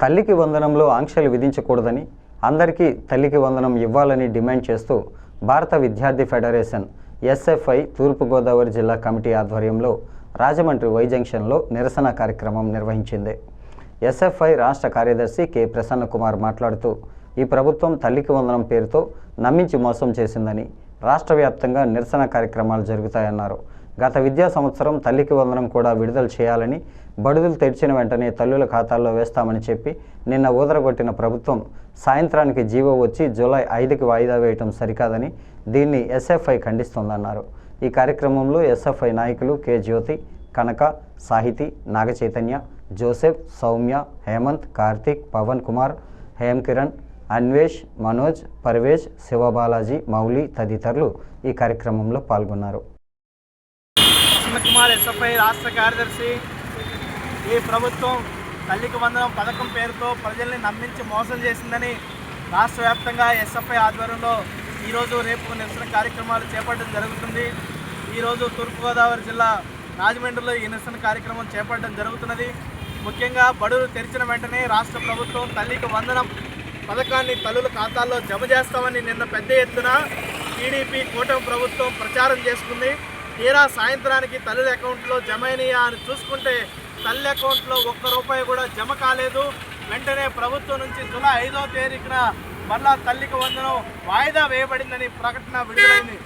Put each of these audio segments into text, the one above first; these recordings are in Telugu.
తల్లికి వందనంలో ఆంక్షలు విధించకూడదని అందరికీ తల్లికి వందనం ఇవ్వాలని డిమాండ్ చేస్తూ భారత విద్యార్థి ఫెడరేషన్ ఎస్ఎఫ్ఐ తూర్పుగోదావరి జిల్లా కమిటీ ఆధ్వర్యంలో రాజమండ్రి వై జంక్షన్లో నిరసన కార్యక్రమం నిర్వహించింది. ఎస్ఎఫ్ఐ రాష్ట్ర కార్యదర్శి కె. ప్రసన్న కుమార్ మాట్లాడుతూ ఈ ప్రభుత్వం తల్లికి వందనం పేరుతో నమ్మించి మోసం చేసిందని రాష్ట్ర వ్యాప్తంగా నిరసన కార్యక్రమాలు జరుగుతాయన్నారు. గత విద్యా సంవత్సరం తల్లికి వందనం కూడా విడుదల చేయాలని బడుదలు తెరిచిన వెంటనే తల్లుల ఖాతాల్లో వేస్తామని చెప్పి నిన్న ఊదరగొట్టిన ప్రభుత్వం సాయంత్రానికి జీవో వచ్చి జూలై ఐదుకి వాయిదా వేయటం సరికాదని దీన్ని ఎస్ఎఫ్ఐ ఖండిస్తోందన్నారు. ఈ కార్యక్రమంలో ఎస్ఎఫ్ఐ నాయకులు కె. జ్యోతి కనక సాహితి నాగచైతన్య జోసెఫ్ సౌమ్య హేమంత్ కార్తిక్ పవన్ కుమార్ హేమ్ కిరణ్ అన్వేష్ మనోజ్ పర్వేజ్ శివబాలాజీ మౌలి తదితరులు ఈ కార్యక్రమంలో పాల్గొన్నారు. కుమార్ ఎస్ఎఫ్ఐ రాష్ట్ర కార్యదర్శి. ఈ ప్రభుత్వం తల్లికి వందనం పథకం పేరుతో ప్రజల్ని నమ్మించి మోసం చేసిందని రాష్ట్ర వ్యాప్తంగా ఎస్ఎఫ్ఐ ఆధ్వర్యంలో ఈరోజు రేపు నిరసన కార్యక్రమాలు చేపట్టడం జరుగుతుంది. ఈరోజు తూర్పుగోదావరి జిల్లా రాజమండ్రిలో ఈ నిరసన కార్యక్రమం చేపట్టడం జరుగుతున్నది. ముఖ్యంగా బడులు తెరిచిన వెంటనే రాష్ట్ర ప్రభుత్వం తల్లికి వందనం పథకాన్ని తల్లుల ఖాతాల్లో జమ చేస్తామని నిన్న పెద్ద ఎత్తున టీడీపీ కూటమి ప్రభుత్వం ప్రచారం చేసుకుంది. తీరా సాయంత్రానికి తల్లుల అకౌంట్లో జమ అయినాయా అని చూసుకుంటే తల్లి అకౌంట్లో ఒక్క రూపాయి కూడా జమ కాలేదు. వెంటనే ప్రభుత్వం నుంచి జూలై ఐదో తేదీన మళ్ళా తల్లికి వందనం వాయిదా వేయబడిందని ప్రకటన విడుదలైంది.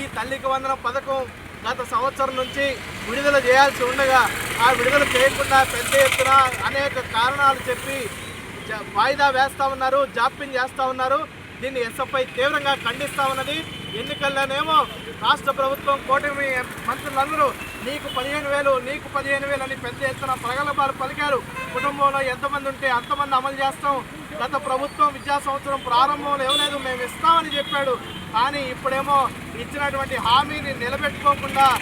ఈ తల్లికి వందనం పథకం గత సంవత్సరం నుంచి విడుదల చేయాల్సి ఉండగా ఆ విడుదల చేయకుండా పెద్ద ఎత్తున అనేక కారణాలు చెప్పి జ- వాయిదా వేస్తా ఉన్నారు జాప్యం చేస్తూ ఉన్నారు. దీన్ని ఎస్ఎఫ్ఐ తీవ్రంగా ఖండిస్తా ఉన్నది. ఎన్నికల్లోనేమో రాష్ట్ర ప్రభుత్వం కూటమి మంత్రులందరూ నీకు పదిహేను వేలు నీకు పదిహేను వేలు అని పెద్ద ఎత్తున ప్రగల్భాలు పలికారు. కుటుంబంలో ఎంతమంది ఉంటే అంతమంది అమలు చేస్తాం. గత ప్రభుత్వం విద్యా సంవత్సరం ప్రారంభంలో ఇవ్వలేదు మేము ఇస్తామని చెప్పాడు. కానీ ఇప్పుడేమో ఇచ్చినటువంటి హామీని నిలబెట్టుకోకుండా